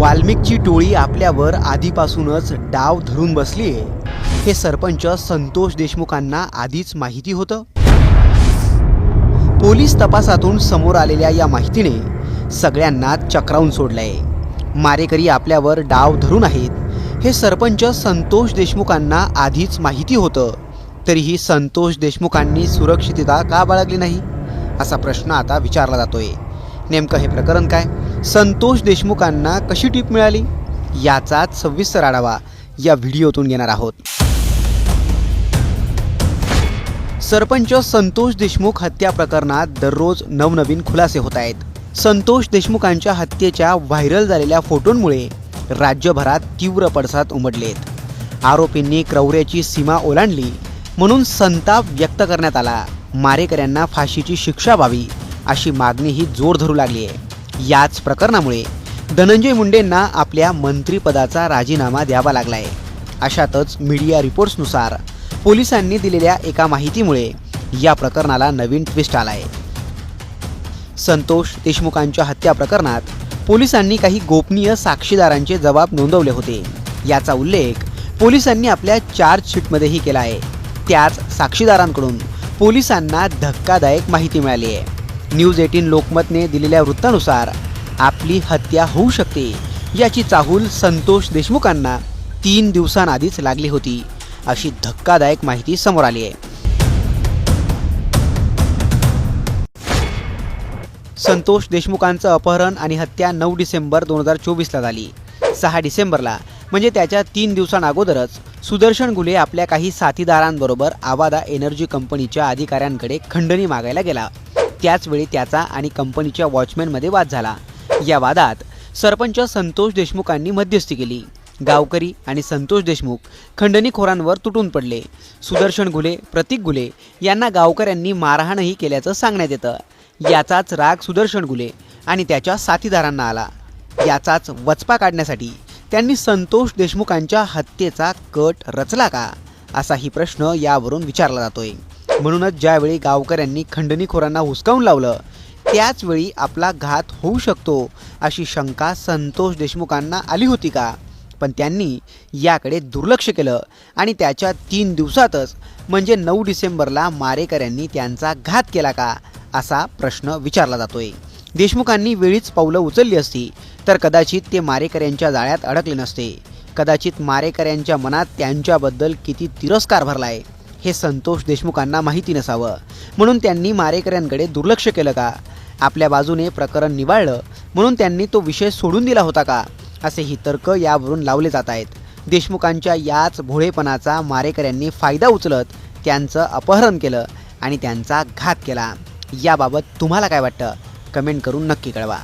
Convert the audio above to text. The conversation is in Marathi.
वाल्मिकची टोळी आपल्यावर आधीपासूनच डाव धरून बसली आहे. हे सरपंच संतोष देशमुखांना आधीच माहिती होतं. पोलीस तपासातून समोर आलेल्या या माहितीने सगळ्यांना चक्रावून सोडलंय. मारेकरी आपल्यावर डाव धरून आहेत. हे सरपंच संतोष देशमुखांना आधीच माहिती होतं. तरीही संतोष देशमुखांनी सुरक्षितता का बाळगली नाही? असा प्रश्न आता विचारला जातोय. नेमकं हे प्रकरण काय? संतोष देशमुखांना कशी टीप मिळाली? याचाच सविस्तर आढावा या व्हिडिओतून घेणार आहोत. सरपंच संतोष देशमुख हत्या प्रकरणात दररोज नवनवीन खुलासे होत आहेत. संतोष देशमुखांच्या हत्येच्या व्हायरल झालेल्या फोटोंमुळे राज्यभरात तीव्र पडसाद उमटलेत. आरोपींनी क्रौर्याची सीमा ओलांडली म्हणून संताप व्यक्त करण्यात आला. मारेकऱ्यांना फाशीची शिक्षा व्हावी अशी मागणीही जोर धरू लागली आहे. याच प्रकरणामुळे धनंजय मुंडेंना आपल्या मंत्रिपदाचा राजीनामा द्यावा लागलाय. अशातच मीडिया रिपोर्ट्सनुसार पोलिसांनी दिलेल्या एका माहितीमुळे या प्रकरणाला नवीन ट्विस्ट आलाय. संतोष देशमुखांच्या हत्या प्रकरणात पोलिसांनी काही गोपनीय साक्षीदारांचे जबाब नोंदवले होते. याचा उल्लेख पोलिसांनी आपल्या चार्जशीटमध्येही केला आहे त्याच साक्षीदारांकडून पोलिसांना धक्कादायक माहिती मिळाली आहे न्यूज एटीन लोकमतने दिलेल्या वृत्तानुसार आपली हत्या होऊ शकते याची चाहूल संतोष देशमुखांना तीन दिवसांआधीच लागली होती अशी धक्कादायक माहिती समोर आली आहे. संतोष देशमुखांचं अपहरण आणि हत्या नऊ डिसेंबर दोन हजार चोवीसला झाली. सहा डिसेंबरला म्हणजे त्याच्या तीन दिवसांअगोदरच सुदर्शन गुले आपल्या काही साथीदारांबरोबर आवादा एनर्जी कंपनीच्या अधिकाऱ्यांकडे खंडणी मागायला गेला. त्याचवेळी त्याचा आणि कंपनीच्या वॉचमॅनमध्ये वाद झाला. या वादात सरपंच संतोष देशमुखांनी मध्यस्थी केली. गावकरी आणि संतोष देशमुख खंडणीखोरांवर तुटून पडले. सुदर्शन घुले प्रतीक गुले यांना गावकऱ्यांनी मारहाणही केल्याचं सांगण्यात येतं. याचाच राग सुदर्शन गुले आणि त्याच्या साथीदारांना आला. याचाच वचपा काढण्यासाठी त्यांनी संतोष देशमुखांच्या हत्येचा कट रचला का? असाही प्रश्न यावरून विचारला जातोय. म्हणूनच ज्यावेळी गावकऱ्यांनी खंडणीखोरांना हुसकावून लावलं त्याचवेळी आपला घात होऊ शकतो अशी शंका संतोष देशमुखांना आली होती का? पण त्यांनी याकडे दुर्लक्ष केलं आणि त्याच्या तीन दिवसातच म्हणजे नऊ डिसेंबरला मारेकऱ्यांनी त्यांचा घात केला का? असा प्रश्न विचारला जातोय. देशमुखांनी वेळीच पावलं उचलली असती तर कदाचित ते मारेकऱ्यांच्या जाळ्यात अडकले नसते. कदाचित मारेकऱ्यांच्या मनात त्यांच्याबद्दल किती तिरस्कार भरलाय. हे संतोष देशमुखांना माहिती नसावं. म्हणून त्यांनी मारेकऱ्यांकडे दुर्लक्ष केलं का? आपल्या बाजूने प्रकरण निवाळलं म्हणून त्यांनी तो विषय सोडून दिला होता का? असेही तर्क यावरून लावले जात आहेत. देशमुखांच्या याच भोळेपणाचा मारेकऱ्यांनी फायदा उचलत त्यांचं अपहरण केलं आणि त्यांचा घात केला. याबाबत तुम्हाला काय वाटतं? कमेंट करून नक्की कळवा.